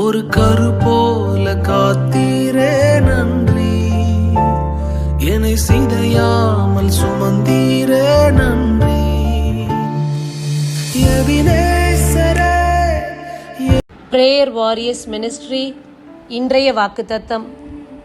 ஒரு கரு போல காத்தீரே நன்றி. என்னை சிதையாமல் சுமந்தீரே நன்றி. பிரேயர் வாரியர்ஸ் மினிஸ்ட்ரி இன்றைய வாக்குத்தத்தம்.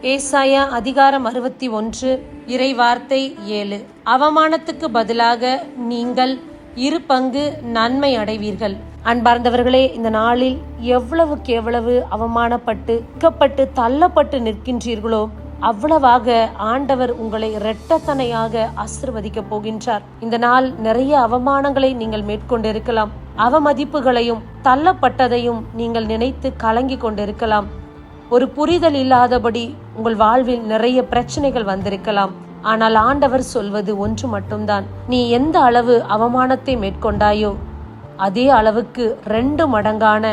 ஏசாயா அதிகாரம் அறுபத்தி ஒன்று இறை வார்த்தை ஏழு. அவமானத்துக்கு பதிலாக நீங்கள் இரு பங்கு நன்மை அடைவீர்கள். அன்பார்ந்தவர்களே இந்த நாளில் எவ்வளவுக்கு எவ்வளவு அவமானப்பட்டு இக்கப்பட்டு தள்ளப்பட்டு நிற்கின்றீர்களோ அவ்வளவாக ஆண்டவர் உங்களை இரட்டத்தனையாக ஆசிர்வதிக்கப் போகின்றார். இந்த நாள் நிறைய அவமானங்களை நீங்கள் மேற்கொண்டிருக்கலாம். அவமதிப்புகளையும் தள்ளப்பட்டதையும் நீங்கள் நினைத்து கலங்கி கொண்டிருக்கலாம். ஒரு புரிதல் இல்லாதபடி உங்கள் வாழ்வில் நிறைய பிரச்சனைகள் வந்திருக்கலாம். ஆனால் ஆண்டவர் சொல்வது ஒன்று மட்டும்தான். நீ எந்த அளவு அவமானத்தை மேற்கொண்டாயோ அதே அளவுக்கு ரெண்டு மடங்கான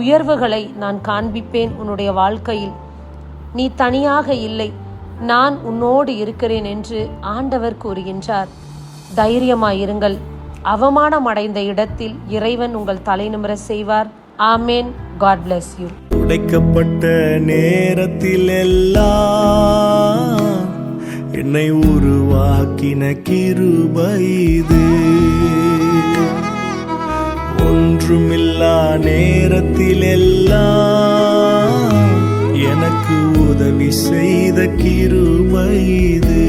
உயர்வுகளை நான் காண்பிப்பேன் உன்னுடைய வாழ்க்கையில். நீ தனியாக இல்லை நான் உன்னோடு இருக்கிறேன் என்று ஆண்டவர் கூறுகின்றார். தைரியமாயிருங்கள் அவமானம் அடைந்த இடத்தில் இறைவன் உங்கள் தலைநிமிர செய்வார். ஆமேன். God bless you. உடைக்கப்பட்ட நேரத்தில் எல்லாம் என்னை உருவாக்கின கிருபைது ஒன்றுமில்லா நேரத்திலெல்லாம் எனக்கு உதவி செய்த கிருபைது